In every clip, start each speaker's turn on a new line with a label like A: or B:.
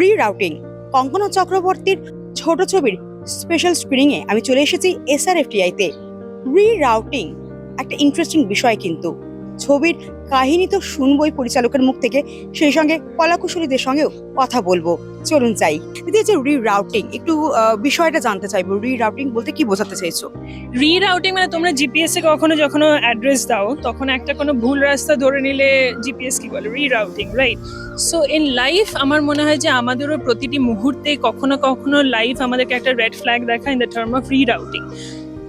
A: রিরাউটিং কঙ্কনা চক্রবর্তীর ছোট ছবির স্পেশাল স্ক্রিনিংয়ে আমি চলে এসেছি এসআরএফটিআইতে রিরাউটিং একটা ইন্টারেস্টিং বিষয় কিন্তু। ছবির কাহিনী তো শুনবই পরিচালকের মুখ থেকে। সেই সঙ্গে কলাকুশলীদের সঙ্গেও কথা বলব। চলুন চাই দিদি যে রিরাউটিং একটু বিষয়টা জানতে চাইব। রিরাউটিং বলতে কি বোঝাতে চাইছো?
B: রিরাউটিং মানে তোমরা জিপিএস এ কখনো যখন অ্যাড্রেস দাও, তখন একটা কোনো ভুল রাস্তা ধরে নিলে জিপিএস কি বলে? Rerouting right so in life আমার মনে হয় যে আমাদেরও প্রতিটি মুহূর্তে কখনো কখনো লাইফ আমাদেরকে একটা রেড ফ্ল্যাগ দেখায় in the term of rerouting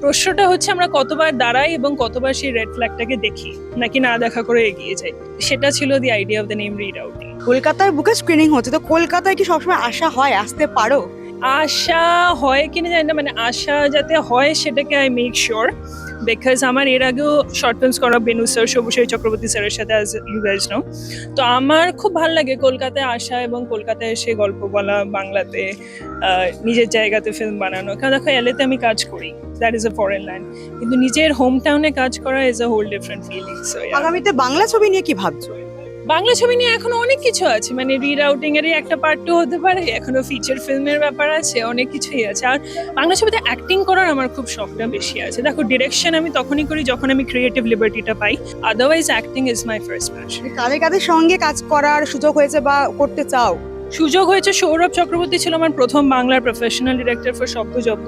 B: প্রশ্নটা হচ্ছে আমরা কতবার দাঁড়াই এবং কতবার সেই রেড ফ্ল্যাগটাকে দেখি নাকি না দেখা করে এগিয়ে যাই? সেটা ছিল the idea of the name rerouting
A: কলকাতার বুকে স্ক্রিনিং হচ্ছে তো কলকাতায় কি সবসময় আশা হয় আসতে পারো?
B: আশা হয় কিনা জানি না মানে আশা যাতে হয় সেটাকে আই মেক শিওর বিকজ আমার এর আগেও শর্ট ফিল্মস করা বেনু স্যার সবুসাই চক্রবর্তী স্যারের সাথে অ্যাজ ইউ গাইজ নো তো আমার খুব ভালো লাগে কলকাতায় আসা এবং কলকাতায় এসে গল্প বলা, বাংলাতে নিজের জায়গাতে ফিল্ম বানানো। কারণ দেখো এলেতে আমি কাজ করি that is a foreign land কিন্তু নিজের হোম টাউনে কাজ করা is a whole different feeling
A: আগামীতে বাংলা ছবি নিয়ে কি ভাবছ?
B: বাংলা ছবি নিয়ে এখনও অনেক কিছু আছে। মানে রিরাউটিং এরই একটা পার্ট টু হতে পারে, এখনও ফিচার ফিল্মের ব্যাপার আছে, অনেক কিছুই আছে। আর বাংলা ছবিতে অ্যাক্টিং করার আমার খুব শখটা বেশি আছে। দেখো ডিরেকশন আমি তখনই করি যখন আমি ক্রিয়েটিভ লিবার্টিটা পাই। Otherwise acting is my first passion
A: কাদের কাদের সঙ্গে কাজ করার সুযোগ হয়েছে বা করতে চাও?
B: সুযোগ হয়েছে সৌরভ চক্রবর্তী ছিল আমার প্রথম বাংলার professional director for Shabdo Jobdo.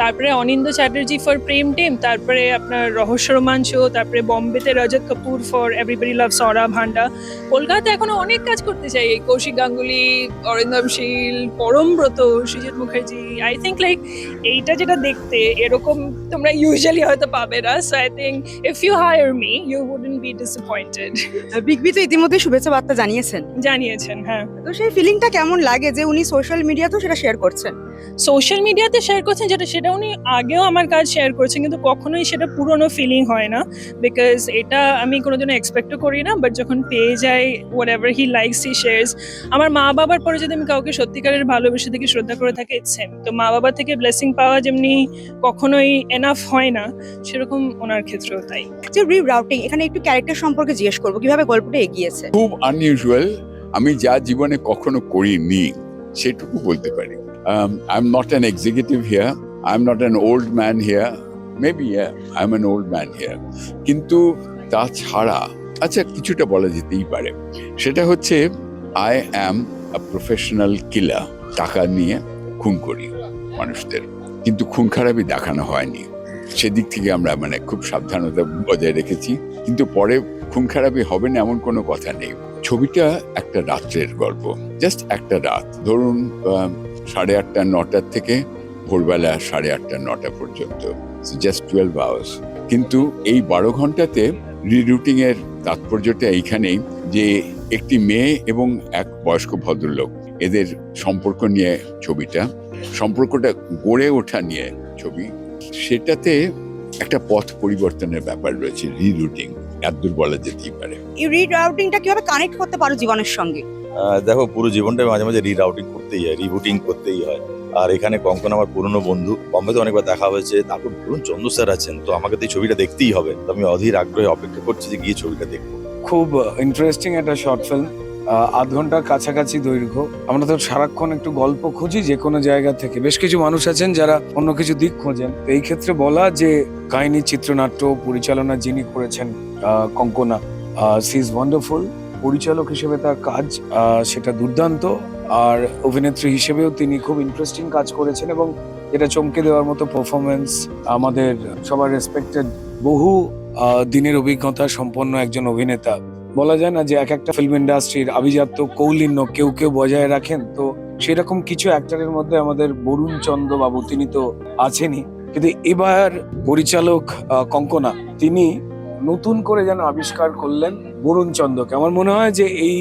B: তারপরে অনিন্দ চ্যাটার্জি ফর প্রেম টিম তারপরে আপনার রহস্য রোমাঞ্চ তারপরে বম্বেতে Rajat Kapoor for everybody love Sohrab Handa. Kolkata এখনও অনেক কাজ করতে চাই Kaushik Ganguly Arindam Sil Parambrata Srijit Mukherjee I think like এইটা যেটা দেখতে এরকম তোমরা ইউজুয়ালি হয়তো পাবে না so I think if you hire me you wouldn't be disappointed
A: big B তো ইতিমধ্যে শুভেচ্ছা বার্তা জানিয়েছেন।
B: জানিয়েছেন হ্যাঁ।
A: তো সেই ফিলিংটা কেমন লাগে যে উনি সোশ্যাল মিডিয়াতেও সেটা শেয়ার করছেন?
B: সোশ্যাল মিডিয়াতে শেয়ার করছেন যেটা সেটা উনি আগেও আমার কাজ শেয়ার করেছেন কিন্তু কখনোই সেটা পুরনো ফিলিং হয় না। বিকজ এটা আমি কোনো কোনোদিনও এক্সপেক্টও করি না বাট যখন পেয়ে যাই whatever he likes he shares আমার মা বাবার পরে যদি আমি কাউকে সত্যিকারের ভালোবেসে থেকে শ্রদ্ধা করে থাকি সেম তো মা বাবার থেকে ব্লেসিং পাওয়া যেমনি কখনোই এনাফ হয় না সেরকম ওনার ক্ষেত্রেও তাই।
A: যে রিরাউটিং এখানে একটু ক্যারেক্টার সম্পর্কে জিজ্ঞেস করব কীভাবে গল্পটা এগিয়েছে?
C: খুব আনইউজুয়াল আমি যা জীবনে কখনো করিনি, সেটুকু বলতে পারি। I am not an executive here I am not an old man here maybe I am an old man here কিন্তু তাছাড়া আচ্ছা কিছুটা বলা যেতেই পারে। সেটা হচ্ছে I am a professional killer টাকা নিয়ে খুন করি মানুষদের। কিন্তু খুন খারাপই দেখানো হয়নি। সেদিক থেকে আমরা মানে খুব সাবধানতা বজায় রেখেছি। কিন্তু পরে খুন খারাপই হবে না, এমন কোনো কথা নেই। ছবিটা একটা রাত্রের গল্প। জাস্ট একটা রাত। ধরুন সাড়ে আটটা, নটার থেকে ভোরবেলা সাড়ে আটটা, নটা পর্যন্ত। জাস্ট টুয়েলভ আওয়ার্স কিন্তু এই বারো ঘন্টাতে রিরুটিং এর তাৎপর্যটা এইখানেই যে একটি মেয়ে এবং এক বয়স্ক ভদ্রলোক, এদের সম্পর্ক নিয়ে ছবিটা, সম্পর্কটা গড়ে ওঠা নিয়ে ছবি, সেটাতে একটা পথ পরিবর্তনের ব্যাপার রয়েছে রিরুটিং এতদূর বলা যেতেই পারে।
A: রিরাউটিংটা কীভাবে কানেক্ট করতে পারো জীবনের সঙ্গে?
D: দেখো পুরো জীবনটাই মাঝে মাঝে রিরাউটিং করতেই হয় রিবুটিং করতেই হয়। আর এখানে কঙ্কন আমার পুরনো বন্ধু বম্বেতে অনেকবার দেখা হয়েছে। তারপর ধরুন চন্দ্র স্যার আছেন তো আমাকে তো এই ছবিটা দেখতেই হবে। তো আমি অধীর আগ্রহে অপেক্ষা করছি যে গিয়ে ছবিটা দেখব।
E: খুব ইন্টারেস্টিং একটা শর্ট ফিল্ম আধ ঘণ্টার কাছাকাছি দৈর্ঘ্য। আমরা তো সারাক্ষণ একটু গল্প খুঁজি যে কোনো জায়গা থেকে। বেশ কিছু মানুষ আছেন যারা অন্য কিছু দিক খোঁজেন। এই ক্ষেত্রে বলা যে কাহিনী চিত্রনাট্য পরিচালনা যিনি করেছেন কঙ্কনা সি ইজ ওয়ান্ডারফুল পরিচালক হিসেবে তার কাজ সেটা দুর্দান্ত। আর অভিনেত্রী হিসেবেও তিনি খুব ইন্টারেস্টিং কাজ করেছেন এবং এটা চমকে দেওয়ার মতো পারফরমেন্স আমাদের সবার রেসপেক্টেড বহু দিনের অভিজ্ঞতা সম্পন্ন একজন অভিনেতা। বলা যায় না যে এক একটা ফিল্ম ইন্ডাস্ট্রির আভিজাত্য কৌলিন্য কেউ কেউ বজায় রাখেন। তো সেরকম কিছু অ্যাক্টরের মধ্যে আমাদের বরুণ চন্দ্র বাবু, তিনি তো আছেনই। কিন্তু এবার পরিচালক কঙ্কনা, তিনি নতুন করে যেন আবিষ্কার করলেন বরুণ চন্দ্রকে আমার মনে হয় যে এই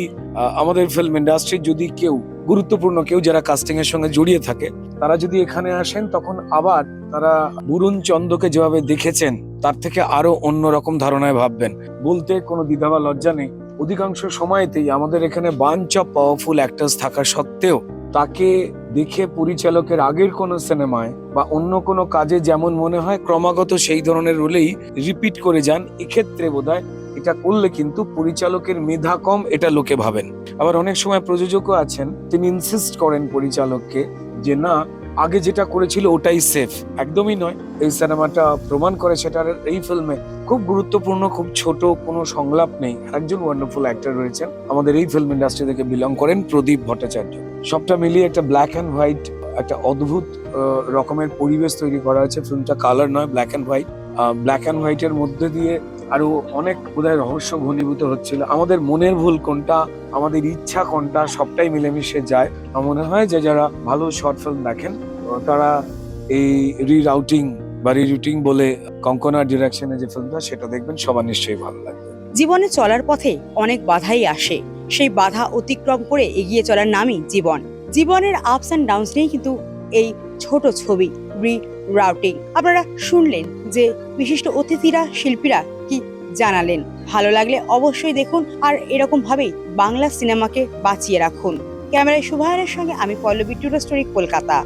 E: আমাদের ফিল্ম ইন্ডাস্ট্রির যদি কেউ, গুরুত্বপূর্ণ কেউ যারা কাস্টিং এর সঙ্গে জড়িয়ে থাকে, তারা যদি এখানে আসেন, তখন আবার তারা বরুণ চন্দ্রকে যেভাবে দেখেছেন, তার থেকে আরও অন্যরকম ধারণায় ভাববেন। বলতে কোনো দ্বিধা বা লজ্জা নেই। অধিকাংশ সময়তেই আমাদের এখানে বাঞ্চ অফ পাওয়ারফুল অ্যাক্টার্স থাকা সত্ত্বেও, তাকে দেখে পরিচালকের আগের কোনো সিনেমায় বা অন্য কোনো কাজে যেমন মনে হয়, ক্রমাগত সেই ধরনের রোলেই রিপিট করে যান। এক্ষেত্রে বোধহয় এটা করলে কিন্তু পরিচালকের মেধা কম, এটা লোকে ভাবেন। আবার অনেক সময় প্রযোজকও আছেন, তিনি ইনসিস্ট করেন পরিচালককে যে, না আগে যেটা করেছিল ওটাই সেফ একদমই নয়। এই সিনেমাটা প্রমাণ করে সেটার, এই ফিল্মে খুব গুরুত্বপূর্ণ, খুব ছোট কোনো সংলাপ নেই। একজন ওয়ান্ডারফুল অ্যাক্টর রয়েছেন। আমাদের এই ফিল্ম ইন্ডাস্ট্রি থেকে বিলং করেন প্রদীপ ভট্টাচার্য। সবটা মিলিয়ে একটা ব্ল্যাক অ্যান্ড হোয়াইট একটা অদ্ভুত রকমের পরিবেশ তৈরি করা হয়েছে। ফিল্মটা কালার নয় black and white black and হোয়াইটের মধ্যে দিয়ে আরও অনেক বোধহয় রহস্য ঘনীভূত হচ্ছিল। আমাদের মনের ভুল কোনটা, আমাদের ইচ্ছা কোনটা, সবটাই মিলেমিশে যায়। আমার মনে হয় যে যারা ভালো শর্ট ফিল্ম দেখেন তারা এই রিরাউটিং বা রিরুটিং বলে কঙ্কনার ডিরেকশনে যে ফিল্মটা সেটা দেখবেন, সবার নিশ্চয়ই ভালো লাগবে।
A: জীবনে চলার পথে অনেক বাধাই আসে। সেই বাধা অতিক্রম করে এগিয়ে চলার নামই জীবন। জীবনের আপস অ্যান্ড ডাউনস নিয়েই কিন্তু এই ছোট ছবি রি রাউটিং আপনারা শুনলেন যে বিশিষ্ট অতিথিরা, শিল্পীরা কি জানালেন? ভালো লাগলে অবশ্যই দেখুন আর এরকমভাবেই বাংলা সিনেমাকে বাঁচিয়ে রাখুন। ক্যামেরায় শুভায়নের সঙ্গে আমি পল্লবী টুরো স্টোরি, কলকাতা।